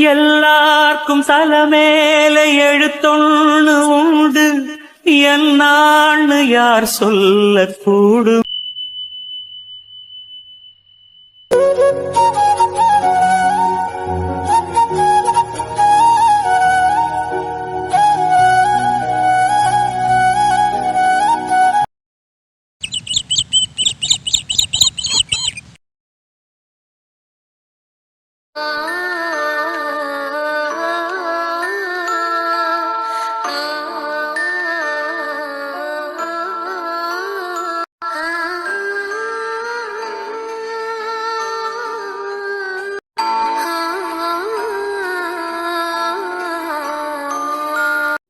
எல்லார்க்கும் தலமேல எழுத்தொன்னு உண்டு. என்னான்னு யார் சொல்லக்கூடும்?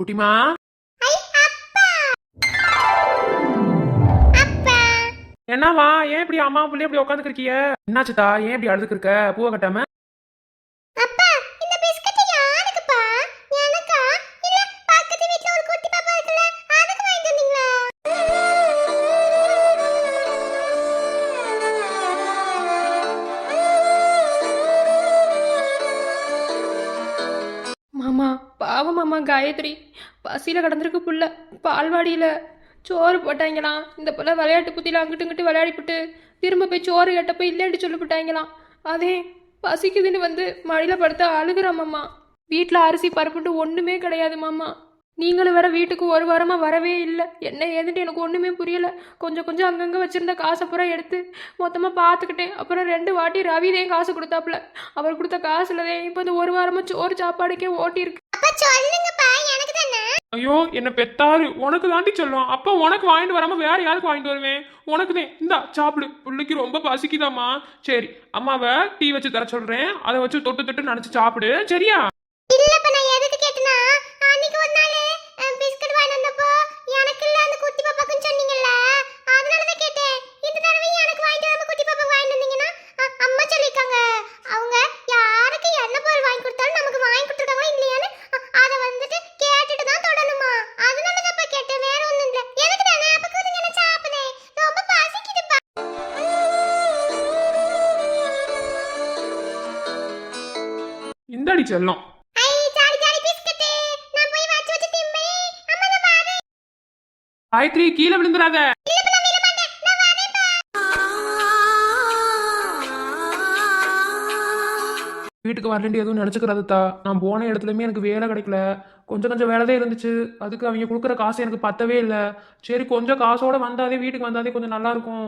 குட்டிமா? என்னவா? ஏன் இப்படி அம்மா பிள்ளை இப்படி உட்காந்துருக்கிய என்னாச்சுதா ஏன் இப்படி அழுதுக்கு இருக்க பூவை கட்டாம? அப்பா இந்த பிஸ்கட் யாருக்குப்பா? எனக்கா? இல்ல பக்கத்து வீட்ல ஒரு குட்டி பாப்பா இருக்குல்ல அதுக்கு வாங்கிட்டு வந்தீங்களா? மாமா பாவம் மாமா காயத்ரி. பசியில் கிடந்திருக்கு புள்ள. பால்வாடியில் சோறு போட்டாங்களாம் இந்த புள்ள விளையாட்டு புத்தியில் அங்கிட்டு இங்கிட்டு விளையாடிப்புட்டு திரும்ப போய் சோறு கேட்டப்போ இல்லைன்ட்டு சொல்லிவிட்டாங்களாம் அதே பசிக்குதுன்னு வந்து மழையில் படுத்த அழுகுறான் வீட்டில் அரிசி பருப்புட்டு ஒன்றுமே கிடையாது மாமா. நீங்களும் வேற வீட்டுக்கு ஒரு வாரமாக வரவே இல்லை. என்ன ஏதுன்ட்டு எனக்கு ஒன்றுமே புரியலை. கொஞ்சம் கொஞ்சம் அங்கங்கே வச்சுருந்த காசை பூரா எடுத்து மொத்தமாக பார்த்துக்கிட்டேன் அப்புறம் ரெண்டு வாட்டி ரவிதையும் காசு கொடுத்தாப்புல. அவர் கொடுத்த காசுலதே இப்போ இந்த ஒரு வாரமாக சோறு சாப்பாடுக்கே ஓட்டியிருக்கு. அப்பா சொல்லுங்கப்பா எனக்கு தானே? ஐயோ என்ன பெத்தாரு உனக்கு தாண்டி சொல்லும் அப்ப உனக்கு வாங்கிட்டு வராம வேற யாருக்கு வாங்கிட்டு வருவேன்? உனக்கு தான். இந்தா சாப்பிடு. பிள்ளைக்கு ரொம்ப பசிக்குதாம்மா. சரி அம்மாவை டீ வச்சு தர சொல்றேன். அதை வச்சு தொட்டு தொட்டு நினைச்சு சாப்பிடு. சரியா? வரேன். காயத்ரி கீழே விழுந்துடாத. வீட்டுக்கு வரலேண்டி எதுவும் நினச்சிக்கிறாதுத்தா நான் போன இடத்துலையுமே எனக்கு வேலை கிடைக்கல. கொஞ்சம் கொஞ்சம் வேலை தான் இருந்துச்சு. அதுக்கு அவங்க கொடுக்குற காசு எனக்கு பத்தவே இல்லை. சரி கொஞ்சம் காசோட வந்தாதே வீட்டுக்கு வந்தாதே கொஞ்சம் நல்லாயிருக்கும்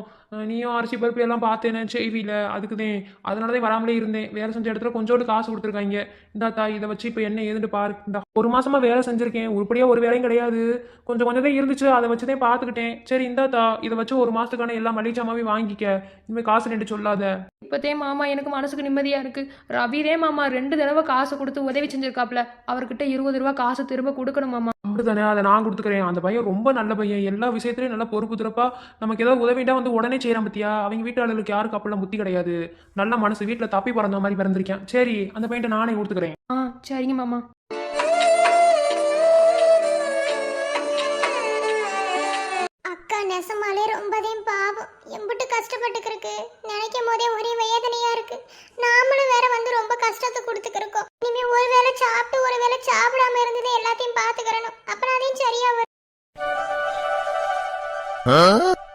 நீயும் அரிசி பருப்பு எல்லாம் பார்த்தேனே செய்வியில் அதுக்கு தான் அதனால தான் வராமலே இருந்தேன். வேலை செஞ்ச இடத்துல கொஞ்சோண்டு காசு கொடுத்துருக்காங்க. இந்தாத்தா இதை வச்சு இப்போ என்ன ஏதுன்னு பாரு. ஒரு மாசமா வேலை செஞ்சுருக்கேன். உருப்படியாக ஒரு வேலையும் கிடையாது. கொஞ்சம் கொஞ்சம் தான் இருந்துச்சு. அதை வச்சு தான் பார்த்துக்கிட்டேன். சரி இந்தாத்தா இதை வச்சு ஒரு மாசத்துக்கான எல்லா மளிகை சாமாவையும் வாங்கிக்க. இனிமேல் காசு ரெண்டு சொல்லாத. இப்போதே மாமா எனக்கு மனசுக்கு நிம்மதியாக இருக்குது ரவிதே மாமா ரெண்டு தடவை காசு கொடுத்து உதவி செஞ்சிருக்காப்ல. அவர்கிட்ட இருபது ரூபா காசு திரும்ப கொடுக்கணும் அப்படிதானே அதை நான் கொடுத்துக்கிறேன். அந்த பையன் ரொம்ப நல்ல பையன். எல்லா விஷயத்துலையும் நல்லா பொறுப்பு துறப்பா. நமக்கு ஏதாவது உதவிட்டா வந்து உடனே செய்யறான் பத்தியா? அவங்க வீட்டாளர்களுக்கு யாருக்கு அப்பெல்லாம் புத்தி கிடையாது. நல்ல மனசு. வீட்டில் தப்பி பிறந்த மாதிரி பிறந்திருக்கேன். சரி அந்த பையன்ட்ட நானே கொடுத்துக்கிறேன். ஆ சரிங்க மாமா. நெசமாலே ரொம்பதையும் பாவம். எம்பிட்டு கஷ்டப்பட்டுக்கிருக்கு. நினைக்கும் போதே ஒரே வேதனையா இருக்கு. நாமளும் வேற வந்து ரொம்ப கஷ்டத்தை கொடுத்துக்கிருக்கோம். இனிமே ஒரு வேளை சாப்பிட்டு ஒரு வேளை சாப்பிடாம இருந்தது எல்லாத்தையும் பாத்துக்கிறணும் அப்புறம் அதையும் சரியா வரும்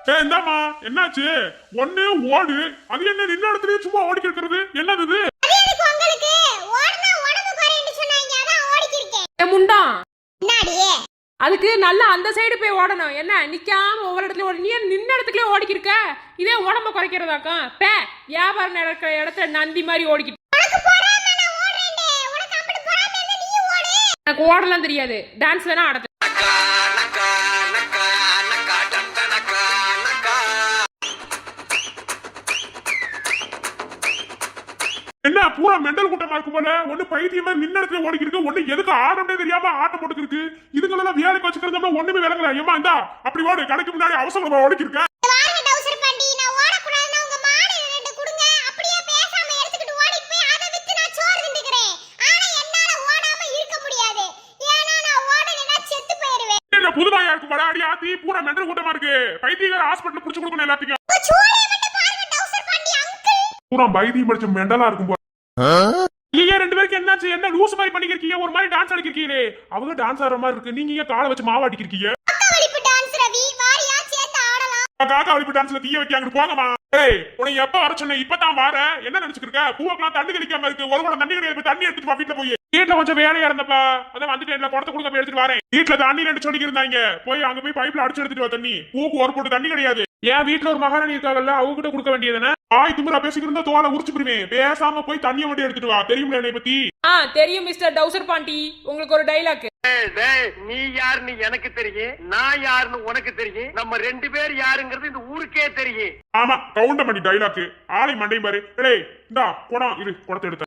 ஏ இந்தாம்மா. என்னாச்சு? ஒண்ணு ஓடு. அது என்ன நின்ன இடத்துலயே சும்மா ஓடிக்கிட்டு இருக்கிறது என்னது இது? உங்களுக்கு? ஓடுனா உடம்பு குறைன்னு சொன்னாங்க. அதான் ஓடிக்கிருக்கேன். ஏ முண்டா. அதுக்கு நல்லா அந்த சைடு போய் ஓடணும். என்ன நிக்காம ஒவ்வொரு இடத்துல ஓடி. நீ நின்ன இடத்துலயே ஓடிக்கிருக்க? இதே உடம்ப குறைக்கிறதாக்கா? பே வியாபாரம் நடக்கிற இடத்துல நந்தி மாதிரி ஓடிக்கிட்டு. எனக்கு ஓடலாம் தெரியாது. டான்ஸ் வேணா ஆட பூரா மெண்டல் கூட்டமா இருக்கும் போல. ஒண்ணு பைத்தியமா நின்ன இடத்துல ஓடிக்கிட்டு இருக்கு ஒண்ணு எதுக்கு ஆடமே தெரியாம ஆட்டம் போட்டுக்கிட்டு இருக்கு இதுங்களெல்லாம் வேலைக்கு வச்சுக்கிறதா ஒண்ணுமே விளங்கல. ஏமா இந்தா அப்படி ஓடு. கடைக்கு முன்னாடி அவசரமா ஓடிக்கிருக்க. புதுமாயா இருக்கு படா அடி ஆத்தி பூரா மெண்டல் கூட்டமா இருக்கு. பைத்தியக்கார ஹாஸ்பிட்டல் புடிச்சு கொடுக்கணும் எல்லாத்துக்கும். அங்கிள் பூரா பைத்தியம் படிச்ச மெண்டலா இருக்கும் போல ரெண்டு பேருக்கு என்னாச்சு? என்ன லூஸ் மாதிரி பண்ணிக்கிறீங்க ஒரு மாதிரி டான்ஸ் அடிக்கிறீங்களே அவங்க டான்ஸ் ஆடுற மாதிரி இருக்கு. நீங்க ஏன் காலை வச்சு மாவு அடிக்கிறீங்க அக்கா வலிப்பு காக்கா வலிப்பு டான்ஸ்ல தீய வைக்காங்க போங்கம்மா. ஏய் உனக்கு எப்ப வர சொன்ன இப்பதான் வர. என்ன நினைச்சுட்டு இருக்க? பூவக்கெல்லாம் தண்ணி தெளிக்காம இருக்கு. ஒரு குடம் தண்ணி கிடையாது. தண்ணி எடுத்துட்டு வா வீட்டுல போய். வீட்டுல கொஞ்சம் வேலையா இருந்தப்பா. அதான் வந்துட்டு என்ன குடத்தை கொடுக்க போய் எடுத்துட்டு வரேன். வீட்டுல தண்ணி ரெண்டு சொல்லி போய் அங்க போய் பைப்ல அடிச்சு எடுத்துட்டு வா தண்ணி. பூக்கு ஒரு போட்டு தண்ணி கிடையாது. ஏன் வீட்டுல ஒரு மகாராணி இருக்காங்கல்ல அவங்க கிட்ட கொடுக்க வேண்டியதுன்னு ஆய் திமுறா பேசிக்கிட்டு இருந்தா தோலை உரிச்சு போடுவேன். பேசாம போய் தண்ணியை மட்டும் எடுத்துட்டு வா. தெரியுமில்ல என்னை பத்தி? ஆ தெரியும் மிஸ்டர் டவுசர் பாண்டி. உங்களுக்கு ஒரு டைலாக் நீ யாருன்னு எனக்கு தெரியும் நான் யாருன்னு உனக்கு தெரியும் நம்ம ரெண்டு பேர் யாருங்கிறது இந்த ஊருக்கே தெரியும். ஆமா கவுண்டமணி டைலாக் ஆளை மண்டையும் பாரு. டேய் இந்தா குடம் இரு குடத்தை எடுத்த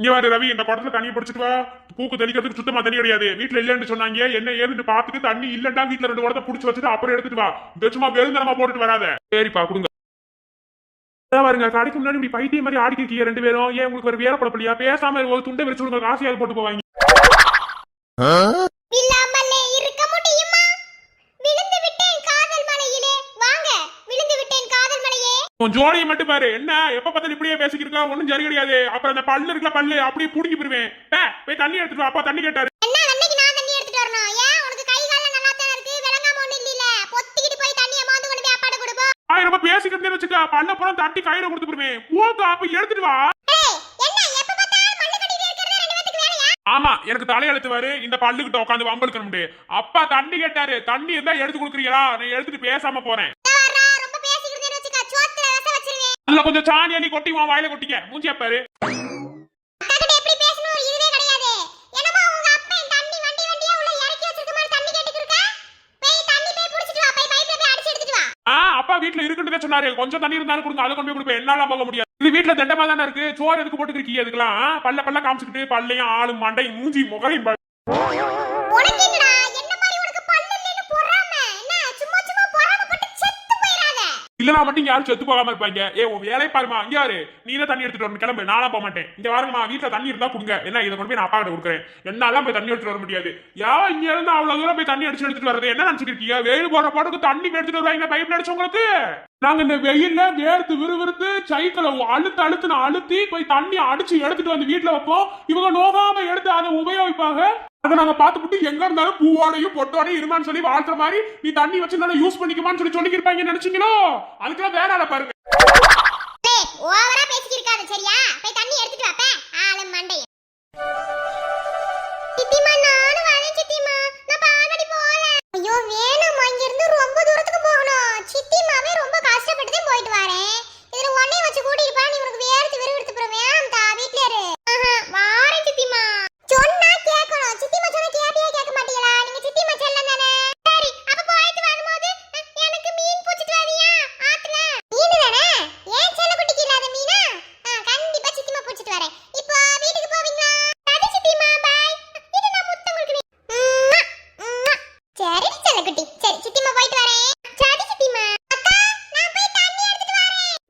இங்க பாரு ரவி இந்த குடத்துல தண்ணி பிடிச்சிட்டு வா. பூக்கு தெளிக்கிறதுக்கு சுத்தமா தண்ணி கிடையாது. வீட்டுல இல்லன்னு சொன்னாங்க. என்ன ஏதுன்னு பாத்துட்டு தண்ணி இல்லன்னா வீட்டுல ரெண்டு குடத்தை புடிச்சு வச்சுட்டு அப்புறம் எடுத்துட்டு வா. இதை சும்மா வெறுந்தனமா போட்டுட்டு வராத. சரிப்பா கொடுங்க. பாருங்க கடைக்கு முன்னாடி இப்படி பைத்தியம் மாதிரி ஆடிக்கிறீங்க ரெண்டு பேரும். ஏன் உங்களுக்கு ஒரு வேலைப்படப்படியா பேசாம ஒரு துண்டை விரிச்சு விடுங்க காசையாவது போட்டு போவாங்க இல்லாமலே இருக்க முடியுமா விழுந்து விட்டேன் காதல் மலையிலே வாங்க விழுந்து விட்டேன் காதல் மலையே உன் ஜோடியை மட்டும் பாரு. என்ன? எப்ப பார்த்தாலும் இப்படியே பேசிக்கிட்டு இருக்கா ஒண்ணும் சரி கிடையாது. அப்புறம் அந்த பல்லு இருக்குல்ல பல்லு அப்படியே புடுங்கி போயிருவேன். போய் தண்ணி எடுத்துட்டு அப்பா தண்ணி கேட்டாரு. ரொம்ப பேசிக்கிட்டே வச்சுக்க. பல்ல புறம் தட்டி கையில கொடுத்து போயிருவேன். போக்கு அப்ப எடுத்துட்டு வா. ஆமா எனக்கு தலையெழுத்து வாரு இந்த பல்லுகிட்ட உட்காந்து வம்பெடுக்க முடியும் அப்பா தண்ணி கேட்டாரு. தண்ணி இருந்தா எடுத்து கொடுக்குறீங்களா? நான் எடுத்துட்டு பேசாம போறேன் வர்றா ரொம்ப பேசிக்கிட்டு வச்சுக்க சோத்துல ரசம் வச்சிருவேன் அதுல கொஞ்சம் சாணி அள்ளி கொட்டி உன் வாயில கொட்டிக்க. மூஞ்சியா பாரு. அப்பா வீட்டுல இருக்குன்றதே சொன்னாரு. கொஞ்சம் தண்ணி இருந்தாலும் கொடுங்க. அதை கொண்டு போய் கொடுப்பேன். என்னால போக முடியாது. இது வீட்டுல தண்டமா தானே இருக்கு? சோறு எதுக்கு போட்டுக்கிறீங்க அதுக்கெல்லாம் ஆ? பல்ல பல்ல காமிச்சுக்கிட்டு பல்லையும் ஆளும் மண்டையும் மூஞ்சி முகரையும் இல்லனா மட்டும் யாரும் செத்து போகாம இருப்பாங்க. ஏ உன் வேலையை பாருமா இங்க யாரு? நீ தண்ணி எடுத்துட்டு வரணும். கிளம்பு. நானும் போக மாட்டேன். இங்க வாருங்கம்மா. வீட்டுல தண்ணி இருந்தா கொடுங்க. என்ன இதை கொண்டு போய் நான் அப்பா கிட்ட கொடுக்குறேன். என்னால போய் தண்ணி எடுத்துட்டு வர முடியாது. யா இங்க இருந்து அவ்வளவு தூரம் போய் தண்ணி அடிச்சு எடுத்துட்டு வர்றது? என்ன நினைச்சிட்டு இருக்கீங்க? வெயில் போற பாட்டுக்கு தண்ணி எடுத்துட்டு வருவாங்க. பைப்ல அடிச்சவங்களுக்கு நாங்க இந்த வெயில்ல வேர்த்து விறுவிறுத்து சைக்கிளை அழுத்து அழுத்துன்னு அழுத்தி போய் தண்ணி அடிச்சு எடுத்துட்டு வந்து வீட்டுல வைப்போம். இவங்க நோகாம எடுத்து அதை உபயோகிப்பாங்க. அதை நாங்க பார்த்துட்டு எங்க இருந்தாலும் பூவோடையும் பொட்டோடையும் இருமான்னு சொல்லி வாழ்த்துற மாதிரி நீ தண்ணி வச்சு நல்லா யூஸ் பண்ணிக்குமான்னு சொல்லி சொல்லிக்கிருப்பாங்க நினைச்சீங்களோ? அதுக்கெல்லாம் வேலை பாருங்க. ஓவரா பேசிக்கிட்டு சரியா? போய் தண்ணி எடுத்துட்டு வா ஆளு மண்டைய. சித்திமா நானும் வரேன் சித்திமா நான் பால்வாடி போல ஐயோ வேணும் இங்க இருந்து ரொம்ப தூரத்துக்கு போகணும் சித்திமாவே ரொம்ப கஷ்டப்பட்டு தான் போயிட்டு வரேன் இதுல ஒன்னையும் வச்சு கூட்டிட்டு பா நீ உனக்கு வேர்த்து விறுவிறுத்து போற வேணாம் தா வீட்ல இரு ஆஹா, வாரேன் சித்திமா சொன்னா கேட்கணும் சித்திமா சொன்னா கேட்கவே கேட்க மாட்டீங்களா நீங்க சித்திமா செல்லம் தானே சரி அப்ப போயிட்டு வரும்போது அஹ், எனக்கு மீன் பிடிச்சிட்டு வரியா ஆத்துல மீன் தானே ஏன் செல்லக்குட்டிக்கு இல்லாத மீனா ஆ, கண்டிப்பா சித்திமா பிடிச்சிட்டு வரேன் இப்போ வீட்டுக்கு போவீங்களா சரி சித்திமா பாய் இது நான் முத்தம் கொடுக்கணும் உம்மா, உம்மா. சரி செல்லக்குட்டி சரி சித்திமா போயிட்டு வரேன் சரி சித்திமா அக்கா நான் போய் தண்ணி எடுத்துட்டு வரேன் இது மாதிரி எத்தனை முறை சொன்ன தண்ணி எடுக்க போறாங்களா ஆஹா. இவரே, வீட்ல சுத்தமா தண்ணி கிடையாது. இந்த ரெண்டு குடம் சேர்த்து தாரேன். மொத்தமா எடுத்து கொண்டு வந்து வையி, என்ன? சொன்னா கேளு, பொம்பளை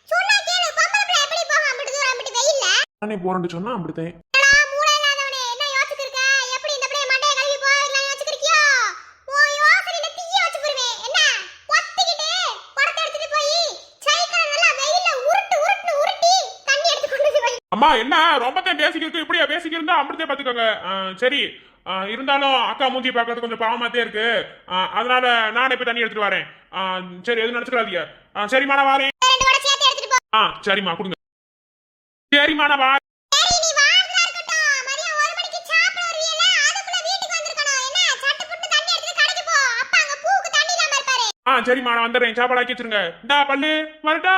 பிள்ளை எப்படி போகும்? அம்பிட்டு தூரம், அம்பிட்டு வெயில்ல? நானே போறேன்னு சொன்னா அப்படித்தான் என்னடா, மூளை இல்லாதவனே, என்ன யோசிச்சுட்டு இருக்க? எப்படி இந்த பிள்ளைய மண்டையை கழுவி போயிடலாம்னு யோசிச்சுட்டு இருக்கியோ? உன் யோசனையில தீய வச்சு போடுவேன். என்ன? பொத்திக்கிட்டு, குடத்தை எடுத்துட்டு போயி, சைக்கிளை நல்லா வெயில்ல உருட்டு, உருட்டுன்னு உருட்டி, தண்ணி எடுத்து கொண்டு வந்து வை. அம்மா என்ன? ரொம்ப தான் பேசிக்கிட்டு இப்படியா பேசிக்கிருந்தா அப்படித்தே பாத்துக்கோங்க ஆ, சரி. இருந்தாலும் அக்கா மூஞ்சி பார்க்கறது கொஞ்சம் பாவமாத்தே இருக்கு. அதனால நானே போய் தண்ணி எடுத்துட்டு வரேன். சரி எதுவும் நினைச்சுக்காதீங்க. ஆ, சரிம்மா நான் வரேன். ஆ சரிம்மா கொடுங்க. சரிம்மா நான் வரேன். ஆ சரிம்மா நான் வந்துடுறேன். சாப்பாடு ஆக்கி வச்சிருங்க. இந்தா பல்லு. வரட்டா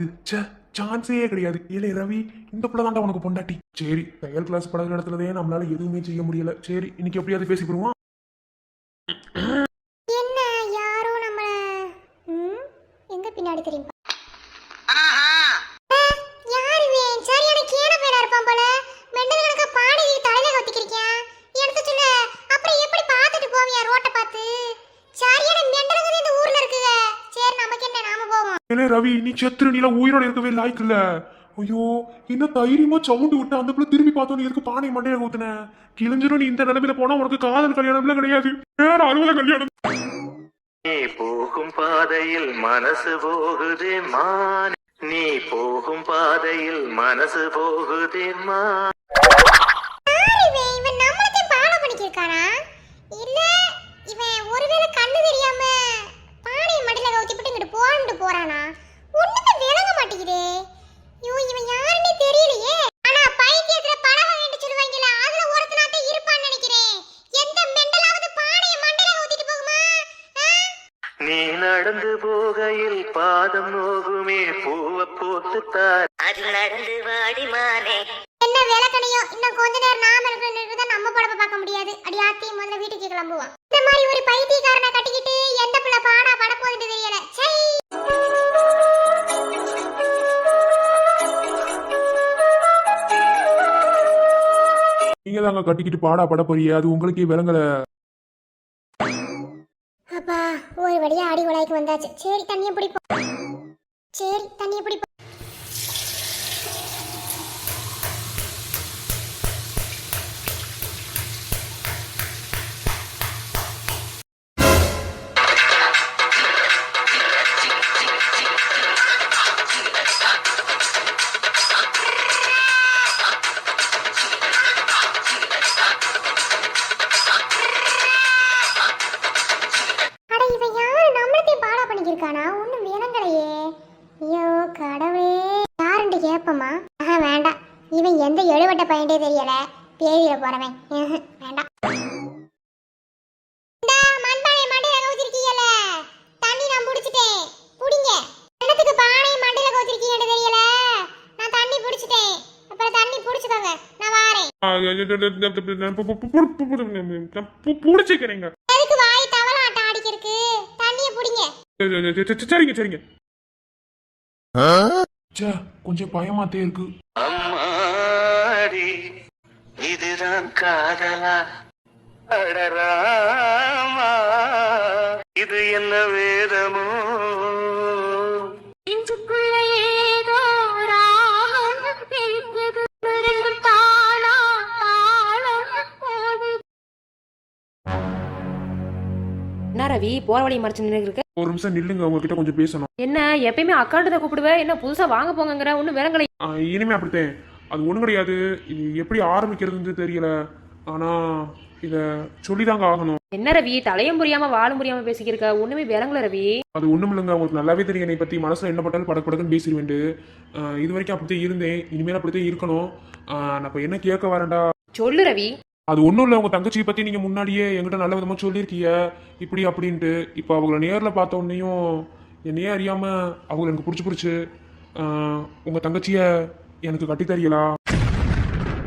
அழகு ச்சே சான்ஸே கிடையாது. ஏலே ரவி இந்த பிள்ளை தாண்டா உனக்கு பொண்டாட்டி. சரி தையல் கிளாஸ் பழகிற இடத்துலதே நம்மளால எதுவுமே செய்ய முடியல. சரி இன்னைக்கு எப்படியாவது பேசிக்கிடுவோம் என்ன யாரோ நம்மள ம், எங்க பின்னாடி தெரியும்? பாடி தலையில கத்திக்கிறியான் எடுத்து சொல்ல. அப்புறம் எப்படி பார்த்துட்டு போவியா ரோட்டை பார்த்து சரியான மெண்டலுங்க இந்த ஊர்ல இருக்குங்க சரி நமக்கு என்ன நாம ஏலே ரவி நீ செத்துரு நீலாம் உயிரோட இருக்கவே லாய்க்கு இல்ல ஐயோ என்ன தைரியமா சவுண்டு விட்டு? அந்த பிள்ளை திரும்பி பார்த்தோன்னு எதுக்கு பானை மண்டையில ஊத்துன? கிழிஞ்சிரும் நீ இந்த நிலைமையில போனா உனக்கு காதல் கல்யாணம்ல கிடையாது. வேற அலுவல கல்யாணம். நீ போகும் பாதையில் மனசு போகுதே மான் நீ போகும் பாதையில் மனசு போகுதே மான் பண்ணிக்கிருக்கானா? இல்ல இவன் ஒருவேளை கண்ணு தெரியாம பானையை மடியில கவுத்திப்பட்டு இங்கிட்டு போறான்னு போறானா ஒண்ணுமே விளங்க மாட்டேங்குதே ஐயோ இவன் யாருன்னே தெரியலையே ஆனா பைத்தியத்துல பழக வேண்டி சொல்லுவாங்கல்ல அதுல ஒருத்தனாத்தான் இருப்பான்னு நினைக்கிறேன் எந்த மெண்டலாவது பானையை மண்டையில கவுத்திட்டு போகுமா ஆ? நீ நடந்து போகையில் பாதம் நோகுமே பூவ போட்டுத்தார் என்ன விளக்கணையோ இன்னும் கொஞ்ச நேரம் நாம இருக்கிற நம்ம படப்ப பார்க்க முடியாது. அடி ஆத்தி முதல்ல வீட்டுக்கு கிளம்புவோம். இந்த மாதிரி ஒரு பைத்தியக்காரனை கட்டிக்கிட்டு எந்த பிள்ளை பாடா பட போகுதுன்னு தெரியல. சை! நீங்க தாங்க கட்டிக்கிட்டு பாடா பட போறியே அது உங்களுக்கே விளங்கல. அப்பா ஒரு வழியா அடி உலாய்க்கு வந்தாச்சு. சரி தண்ணியை பிடிப்போம். சரி தண்ணியை பிடிப்போம். நான் வாரேன். புடிச்சுக்கிறீங்க சரிங்க சரிங்க. ச்சே, கொஞ்சம் பயமாத்தே இருக்கு. இதுதான் காதலா? அடராமா இது என்ன வேதமோ? என்ன ரவி போற வழி மறைச்சு ஒரு நிமிஷம் நில்லுங்க உங்ககிட்ட கொஞ்சம் பேசணும். என்ன எப்பயுமே அக்காண்டு தான் கூப்பிடுவேன் என்ன புதுசா வாங்க போங்கங்கிற ஒன்றும் விளங்கலை. ஆ, இனிமே அப்படித்தேன். அது ஒன்றும் கிடையாது. இது எப்படி ஆரம்பிக்கிறதுன்னு தெரியல. ஆனா இத சொல்லிதாங்க ஆகணும். என்ன ரவி? தலையும் புரியாம வாழும் புரியாம பேசிக்கிருக்க. ஒண்ணுமே விளங்கல ரவி. அது ஒண்ணும் இல்லைங்க. உங்களுக்கு நல்லாவே தெரியும். என்னை பத்தி மனசுல என்ன பட்டாலும் படக்கு படக்குன்னு பேசிடுவேன் இது வரைக்கும் அப்படித்தான் இருந்தேன். இனிமேல் அப்படித்தான் இருக்கணும். நான் இப்போ என்ன கேட்க வரேன்டா? சொல்லு ரவி. அது ஒன்றும் இல்லை. உங்கள் தங்கச்சியை பற்றி நீங்கள் முன்னாடியே என்கிட்ட நல்ல விதமாக சொல்லியிருக்கீங்க. இப்படி அப்படின்ட்டு. இப்போ அவங்கள நேரில் பார்த்த உடனேயும் என்னையே அறியாமல் அவங்கள எனக்கு பிடிச்சி பிடிச்சி உங்கள் தங்கச்சியை எனக்கு கட்டி தரீங்களா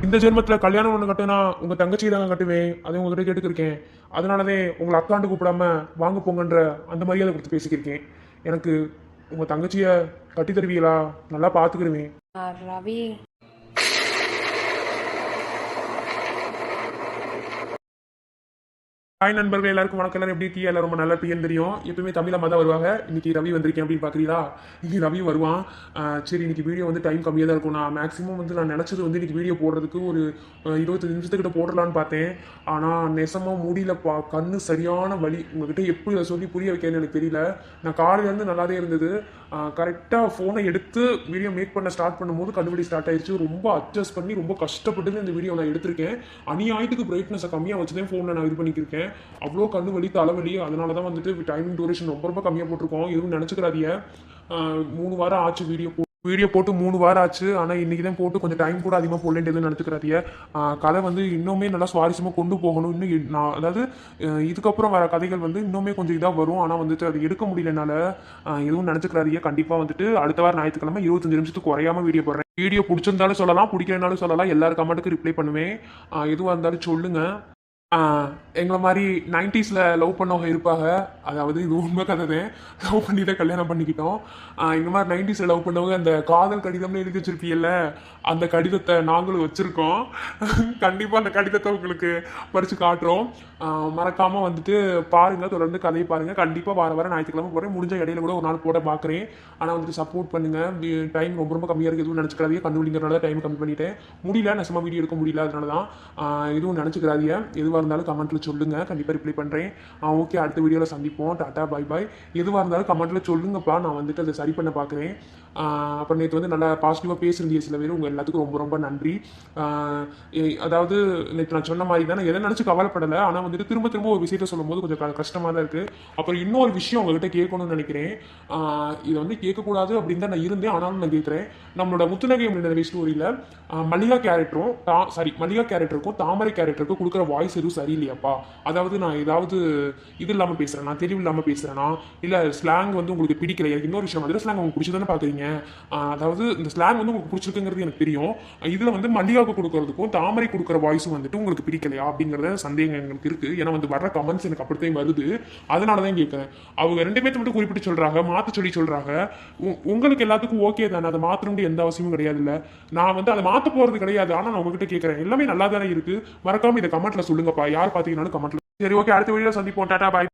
இந்த ஜென்மத்தில் கல்யாணம் ஒன்று கட்டுனா உங்கள் தங்கச்சியை தாங்க கட்டுவேன். அதை உங்ககிட்ட கேட்டுக்கிருக்கேன். அதனாலதே உங்களை அக்காண்டு கூப்பிடாம வாங்க போங்கன்ற அந்த மரியாதை கொடுத்து பேசிக்கிருக்கேன். எனக்கு உங்கள் தங்கச்சியை கட்டி தருவீங்களா நல்லா பார்த்துக்கிருவேன் ரவி. ஹாய் நண்பர்கள் எல்லாருக்கும் வணக்கம். எல்லாரும் எப்படி இருக்கீங்க? எல்லாரும் ரொம்ப நல்லா இருப்பீங்கன்னு தெரியும். எப்பவுமே தமிழ் அம்மா தான் வருவாங்க. இன்னைக்கு ரவி வந்திருக்கேன் அப்படின்னு பார்க்குறீங்களா இன்னைக்கு ரவி வருவான். சரி இன்னைக்கு வீடியோ வந்து டைம் கம்மியாக தான் இருக்கும். நான் மேக்ஸிமம் வந்து நான் நினச்சது வந்து இன்னைக்கு வீடியோ போடுறதுக்கு ஒரு இருபத்தஞ்சு நிமிஷத்துக்கிட்ட போடலான்னு பார்த்தேன். ஆனால் நெசமாக முடியல. பா கண்ணு சரியான வலி. உங்ககிட்ட எப்படி சொல்லி புரிய வைக்கணும்னு எனக்கு தெரியல. நான் காலையிலேருந்து நல்லாவே இருந்தது. கரெக்டாக ஃபோனை எடுத்து வீடியோ மேக் பண்ண ஸ்டார்ட் பண்ணும்போது கண்டுபிடி ஸ்டார்ட் ஆயிடுச்சு ரொம்ப அட்ஜஸ்ட் பண்ணி ரொம்ப கஷ்டப்பட்டு இந்த வீடியோ நான் எடுத்திருக்கேன். அநியாயத்துக்கு பிரைட்னஸை கம்மியாக வச்சு தான் ஃபோனை நான் இது பண்ணிக்கிருக்கேன். அவ்வளோ கண்ணு வலி தலைவலி அதனால தான் வந்துட்டு டைமிங் டூரேஷன் ரொம்ப ரொம்ப கம்மியாக போட்டிருக்கோம். எதுவும் நினச்சிக்கிறாதீங்க மூணு வாரம் ஆச்சு வீடியோ வீடியோ போட்டு மூணு வாரம் ஆச்சு. ஆனால் இன்றைக்கி தான் போட்டு கொஞ்சம் டைம் கூட அதிகமாக போடலேன்னு எதுவும் நினச்சிக்கிறாதிய கதை வந்து இன்னுமே நல்லா சுவாரஸ்யமாக கொண்டு போகணும். இன்னும் நான் அதாவது இதுக்கப்புறம் வர கதைகள் வந்து இன்னுமே கொஞ்சம் இதாக வரும். ஆனால் வந்துட்டு அது எடுக்க முடியலனால எதுவும் நினச்சிக்கிறாதிய கண்டிப்பாக வந்துட்டு அடுத்த வாரம் ஞாயிற்றுக்கிழமை இருபத்தஞ்சு நிமிஷத்துக்கு குறையாம வீடியோ போடுறேன். வீடியோ பிடிச்சிருந்தாலும் சொல்லலாம் பிடிக்கலனாலும் சொல்லலாம். எல்லாரும் கமெண்ட்டுக்கு ரிப்ளை பண்ணுவேன். எதுவாக இருந்தாலும் சொல்லுங்கள் எங்களை மாதிரி நைன்டிஸில் லவ் பண்ணவங்க இருப்பாங்க. அதாவது இது உண்மை கதை தான் லவ் பண்ணி தான் கல்யாணம் பண்ணிக்கிட்டோம். இந்த மாதிரி நைன்டிஸில் லவ் பண்ணவங்க அந்த காதல் கடிதம்னு எழுதி வச்சிருப்பீங்கல்ல அந்த கடிதத்தை நாங்களும் வச்சுருக்கோம். கண்டிப்பாக அந்த கடிதத்தை உங்களுக்கு படித்து காட்டுறோம். மறக்காமல் வந்துட்டு பாருங்கள் தொடர்ந்து கதையை பாருங்க. கண்டிப்பாக வார வாரம் ஞாயிற்றுக்கிழமை போகிறேன் முடிஞ்ச இடையில கூட ஒரு நாள் போட பார்க்குறேன் ஆனால் வந்துட்டு சப்போர்ட் பண்ணுங்கள் டைம் ரொம்ப ரொம்ப கம்மியாக இருக்குது எதுவும் நினச்சிக்கிறாதீங்க கண்டுபிடிங்கிறனால டைம் கம்மி பண்ணிட்டேன். முடியல நெசமா வீடியோ எடுக்க முடியல. அதனால தான் எதுவும் நினச்சிக்கிறாதீங்க எதுவாக இருந்தாலும் கமெண்ட்ல சொல்லுங்க. கண்டிப்பாக ரிப்ளை பண்ணுறேன் ஓகே அடுத்த வீடியோவில் சந்திப்போம். டாட்டா பை பாய் எதுவாக இருந்தாலும் கமெண்ட்ல சொல்லுங்கப்பா. நான் வந்துட்டு அதை சரி பண்ண பார்க்குறேன் அப்புறம் நேற்று வந்து நல்லா பாசிட்டிவாக பேசுறீங்க சில பேர். உங்கள் எல்லாத்துக்கும் ரொம்ப ரொம்ப நன்றி. அதாவது நேற்று நான் சொன்ன மாதிரி தான். நான் எதை நினச்சி கவலைப்படலை. ஆனால் வந்துட்டு திரும்ப திரும்ப ஒரு விஷயத்த சொல்லும்போது கொஞ்சம் கஷ்டமாக தான் இருக்குது அப்புறம் இன்னொரு விஷயம் உங்ககிட்ட கேட்கணும்னு நினைக்கிறேன். இதை வந்து கேட்கக்கூடாது அப்படின்னு தான் நான் இருந்தேன். ஆனாலும் நான் கேட்குறேன். நம்மளோட முத்துநகை நினைவு ஸ்டோரியில் மல்லிகா கேரக்டரும் தா சாரி மல்லிகா கேரக்டருக்கும் தாமரை கேரக்டருக்கும் கொடுக்குற வாய்ஸ் எதுவும் சரியில்லையாப்பா? அதாவது நான் ஏதாவது இது இல்லாமல் பேசுகிறேனா தெளிவு இல்லாமல் பேசுகிறேனா இல்லை ஸ்லாங் வந்து உங்களுக்கு பிடிக்கல. எனக்கு இன்னொரு விஷயம் அதில் ஸ்லாங் உங்களுக்கு பிடிச்சதானே பார்க்குறீங்க அதாவது இந்த ஸ்லாங் வந்து உங்களுக்கு பிடிச்சிருக்குங்கிறது எனக்கு தெரியும். இதில் வந்து மல்லிகாவுக்கு கொடுக்கறதுக்கும் தாமரை கொடுக்குற வாய்ஸும் வந்துட்டு உங்களுக்கு பிடிக்கலையா? அப்படிங்கிறத சந்தேகம் எங்களுக்கு இருக்குது ஏன்னா வந்து வர்ற கமெண்ட்ஸ் எனக்கு அப்படித்தான் வருது. அதனால தான் கேட்குறேன் அவங்க ரெண்டு பேர்த்து மட்டும் குறிப்பிட்டு சொல்கிறாங்க மாற்ற சொல்லி சொல்கிறாங்க உங்களுக்கு எல்லாத்துக்கும் ஓகே தானே? அதை மாற்றணும்னு எந்த அவசியமும் கிடையாது இல்லை நான் வந்து அதை மாற்ற போகிறது கிடையாது. ஆனால் நான் உங்ககிட்ட கேட்குறேன் எல்லாமே நல்லா தானே இருக்குது மறக்காம இதை கமெண்ட்ல சொல்லுங்கப்பா யார் பார்த்தீங்கன்னாலும் கமெண்ட்ல சரி ஓகே அடுத்த வீடியோ சந்திப்போம். டாடா பாய்